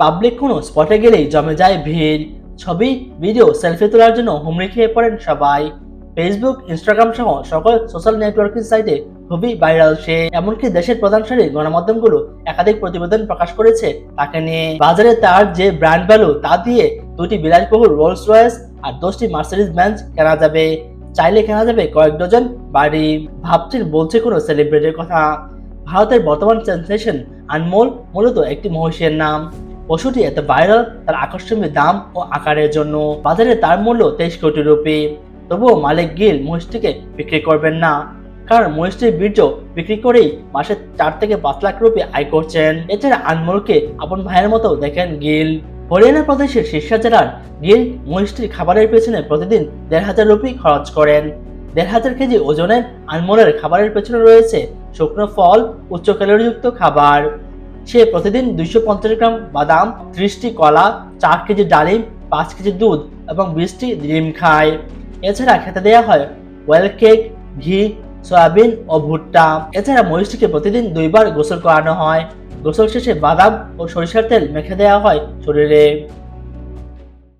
Public কোনো স্পটে গেলেই জমে যায় ভিড়। ছবি ভিডিও সেলফি তোলার জন্য হুমড়ি খেয়ে পড়েন সবাই। ফেসবুক ইনস্টাগ্রাম সহ সকল সোশ্যাল নেটওয়ার্কিং সাইটে খুবই ভাইরাল সে। এমনকি দেশের প্রধান সারির গণমাধ্যমগুলো একাধিক প্রতিবেদন প্রকাশ করেছে তাকে নিয়ে। বাজারে তার যে ব্র্যান্ড ভ্যালু তা দিয়ে দুটি বিলাসবহুল রোলস রয়েস আর দশটি মার্সিডিজ বেঞ্চ কেনা যাবে। চাইলে কেনা যাবে কয়েক ডজন বাড়ি। ভাবছেন বলছে কোনো সেলিব্রিটির কথা। ভারতের বর্তমান সেন্সেশন আনমোল মূলত একটি মহিষের নাম। পশুটি এত ভাইরাল তার আকর্ষণীয় দাম ও আকারের জন্য। বাজারে তার মূল্য তেইশ কোটি রুপি। তবুও মালিক গিল মহিষটিকে বিক্রি করবেন না। কারণ মহিষটির বীর্য বিক্রি করেই মাসে চার থেকে পাঁচ লাখ রুপি আয় করছেন। এছাড়া আনমোলকে আপন ভাইয়ের মতো দেখেন গিল। হরিয়ানা প্রদেশের শীর্ষা জেলার গিল মহিষটির খাবারের পেছনে প্রতিদিন দেড় হাজার রুপি খরচ করেন। দেড় হাজার কেজি ওজনের আনমোলের খাবারের পেছনে রয়েছে শুকনো ফল, উচ্চ ক্যালোরিযুক্ত খাবার। সে প্রতিদিন দুইশো পঞ্চাশ গ্রাম বাদাম, ত্রিশটি কলা, চার কেজি ডালিম, পাঁচ কেজি দুধ এবং বিশটি ডিম খায়। এছাড়া খেতে দেওয়া হয় ওয়েল কেক, ঘি, সয়াবিন ও ভুট্টা। এছাড়া মহিষটিকে প্রতিদিন দুইবার গোসল করানো হয়। গোসল শেষে বাদাম ও সরিষার তেল মেখে দেওয়া হয় শরীরে।